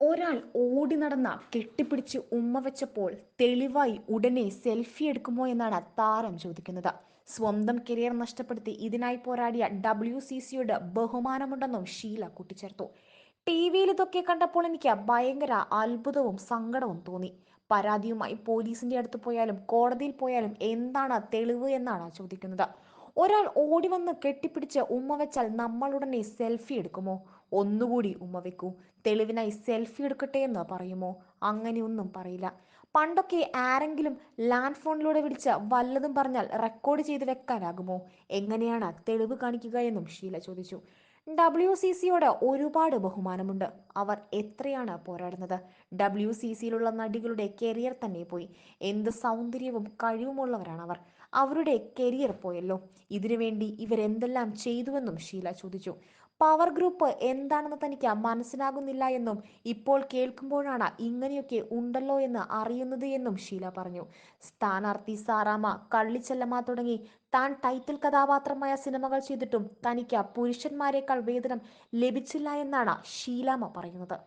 ഒരാൾ ഓടി നടന്ന കെട്ടിപ്പിടിച്ച് ഉമ്മ വെച്ചപ്പോൾ തെളിവായി ഉടനെ സെൽഫി എടുക്കുമോ എന്നാണ് താരം ചോദിക്കുന്നത്. സ്വന്തം കരിയർ നഷ്ടപ്പെടുത്തി ഇതിനായി പോരാടിയ ഡബ്ല്യു സി സിയോട് ബഹുമാനമുണ്ടെന്നും ഷീല കൂട്ടിച്ചേർത്തു. ടി വിയിൽ ഇതൊക്കെ കണ്ടപ്പോൾ എനിക്ക് ഭയങ്കര അത്ഭുതവും സങ്കടവും തോന്നി. പരാതിയുമായി പോലീസിന്റെ അടുത്ത് പോയാലും കോടതിയിൽ പോയാലും എന്താണ് തെളിവ് എന്നാണ് ചോദിക്കുന്നത്. ഒരാൾ ഓടി വന്ന് കെട്ടിപ്പിടിച്ച് ഉമ്മ വെച്ചാൽ നമ്മളുടനെ സെൽഫി എടുക്കുമോ? ഒന്നുകൂടി ഉമ്മ വെക്കൂ. തെളിവിനായി സെൽഫി എടുക്കട്ടെ എന്ന് പറയുമോ? അങ്ങനെയൊന്നും പറയില്ല. പണ്ടൊക്കെ ആരെങ്കിലും ലാൻഡ് ഫോണിലൂടെ വിളിച്ച വല്ലതും പറഞ്ഞാൽ റെക്കോർഡ് ചെയ്ത് വെക്കാനാകുമോ? എങ്ങനെയാണ് തെളിവ് കാണിക്കുക എന്നും ഷീല ചോദിച്ചു. ഡബ്ല്യു സി സിയോട് ഒരുപാട് ബഹുമാനമുണ്ട്. അവർ എത്രയാണ് പോരാടുന്നത്? ഡബ്ല്യു സി സിയിലുള്ള നടികളുടെ കരിയർ തന്നെ പോയി. എന്ത് സൗന്ദര്യവും കഴിവുമുള്ളവരാണ് അവർ. അവരുടെ കരിയർ പോയല്ലോ. ഇതിനുവേണ്ടി ഇവരെന്തെല്ലാം ചെയ്തുവെന്നും ഷീല ചോദിച്ചു. പവർ ഗ്രൂപ്പ് എന്താണെന്ന് തനിക്ക് മനസ്സിലാകുന്നില്ല എന്നും ഇപ്പോൾ കേൾക്കുമ്പോഴാണ് ഇങ്ങനെയൊക്കെ ഉണ്ടല്ലോ എന്ന് അറിയുന്നത് എന്നും ഷീല പറഞ്ഞു. സ്ഥാനാർത്ഥി സാറാമ കള്ളിച്ചെല്ലമ്മ തുടങ്ങി താൻ ടൈറ്റിൽ കഥാപാത്രമായ സിനിമകൾ ചെയ്തിട്ടും തനിക്ക് പുരുഷന്മാരെക്കാൾ വേതനം ലഭിച്ചില്ല എന്നാണ് ഷീലാമ്മ പറയുന്നത്.